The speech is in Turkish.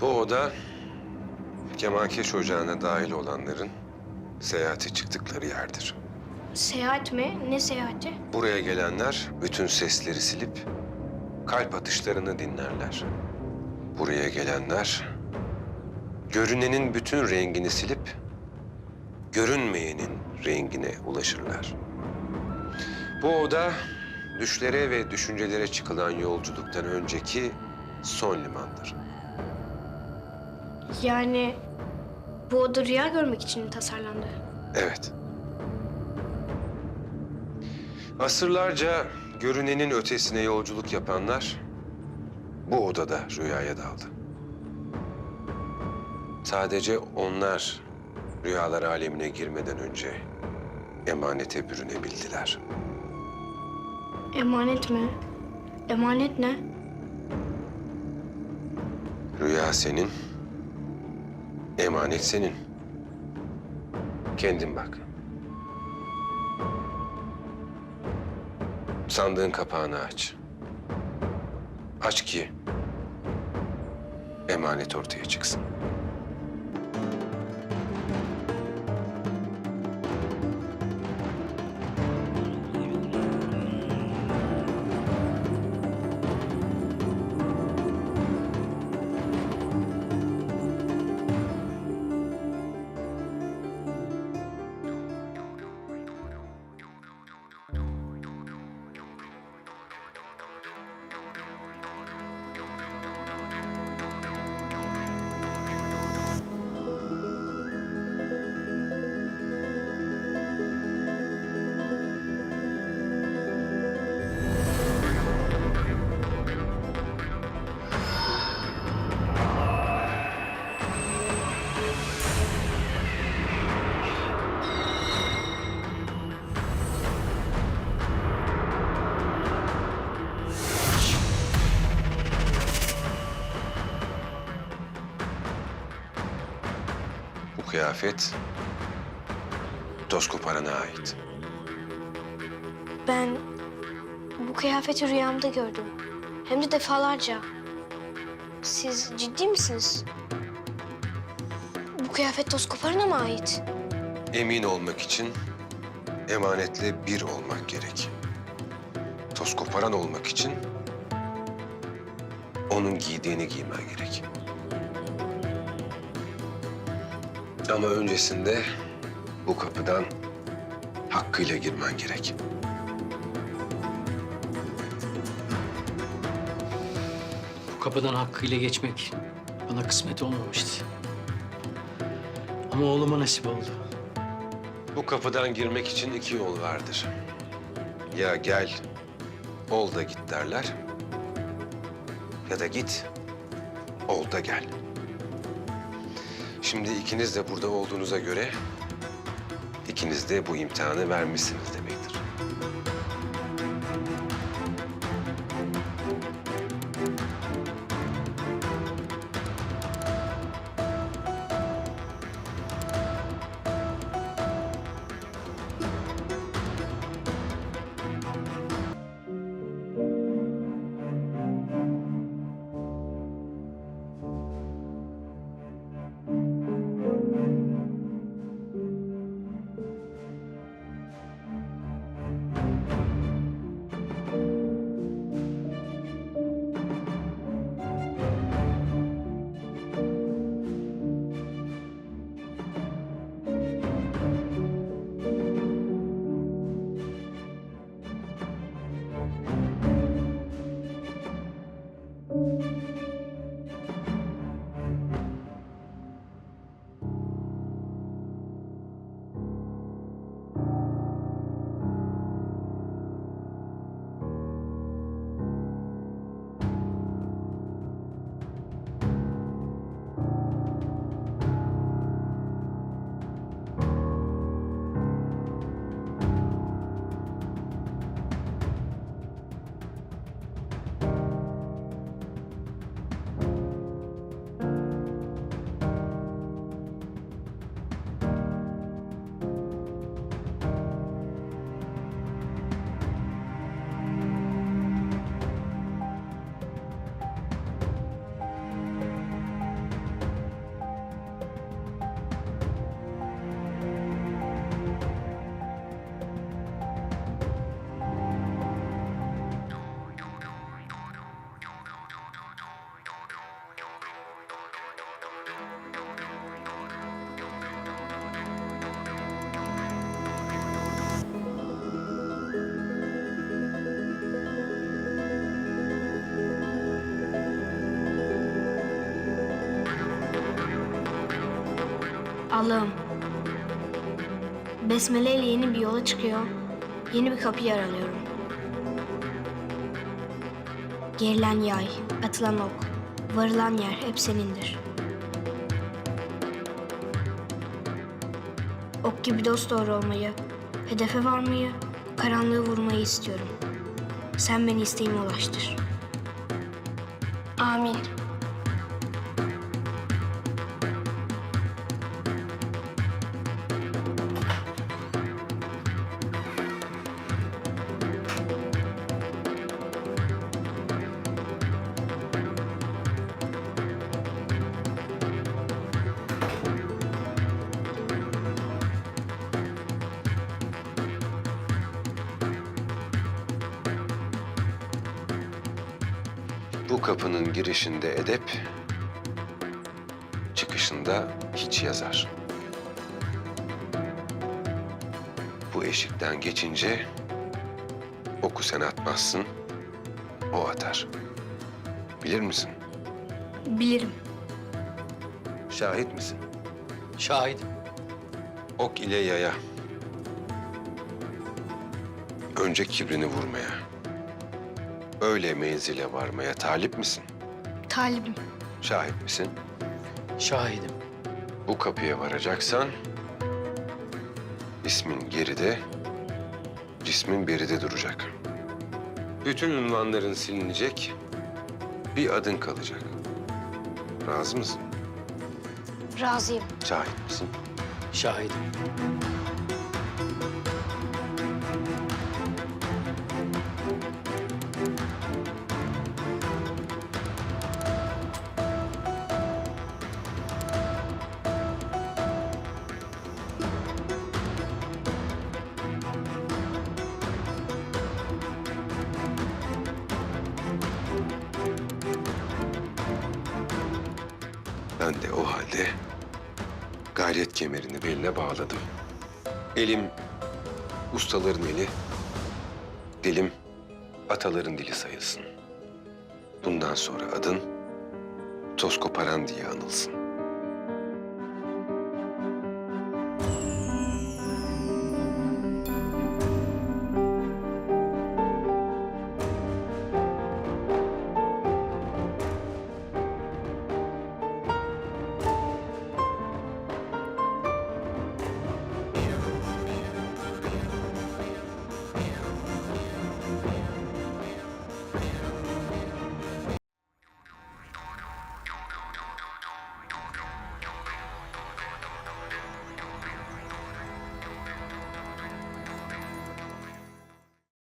Bu oda kemankeş ocağına dahil olanların seyahate çıktıkları yerdir. Seyahat mi? Ne seyahati? Buraya gelenler bütün sesleri silip kalp atışlarını dinlerler. Buraya gelenler görünenin bütün rengini silip görünmeyenin rengine ulaşırlar. Bu oda düşlere ve düşüncelere çıkılan yolculuktan önceki son limandır. Yani bu oda rüya görmek için mi tasarlandı? Evet. Asırlarca görünenin ötesine yolculuk yapanlar bu odada rüyaya daldı. Sadece onlar rüyalar alemine girmeden önce emanete bürünebildiler. Emanet mi? Emanet ne? Rüya senin, emanet senin. Kendin bak. Sandığın kapağını aç. Aç ki emanet ortaya çıksın. Kıyafet toz koparana ait. Ben bu kıyafeti rüyamda gördüm. Hem de defalarca. Siz ciddi misiniz? Bu kıyafet toz mı ait? Emin olmak için emanetle bir olmak gerek. Toz koparan olmak için onun giydiğini giymen gerek. Ama öncesinde bu kapıdan hakkıyla girmen gerek. Bu kapıdan hakkıyla geçmek bana kısmet olmamıştı. Ama oğluma nasip oldu. Bu kapıdan girmek için iki yol vardır. Ya gel, ol da git derler. Ya da git, ol da gel. Şimdi ikiniz de burada olduğunuza göre... ...ikiniz de bu imtihanı vermişsiniz demektir. Allah'ım. Besmele ile yeni bir yola çıkıyor. Yeni bir kapıyı aralıyorum. Gerilen yay, atılan ok, varılan yer hep senindir. Ok gibi dosdoğru olmayı, hedefe varmayı, karanlığı vurmayı istiyorum. Sen beni isteğime ulaştır. Amin. Bu kapının girişinde edep, çıkışında hiç yazar. Bu eşikten geçince oku sen atmazsın, o atar. Bilir misin? Bilirim. Şahit misin? Şahidim. Ok ile yaya. Önce kibrini vurmaya. Öyle menzile varmaya talip misin? Talibim. Şahit misin? Şahidim. Bu kapıya varacaksan ismin geride, cismin beride duracak. Bütün ünvanların silinecek, bir adın kalacak. Razı mısın? Razıyım. Şahit misin? Şahidim. Ben de o halde gayret kemerini beline bağladım. Elim ustaların eli, dilim ataların dili sayılsın. Bundan sonra adın toz koparan diye anılsın.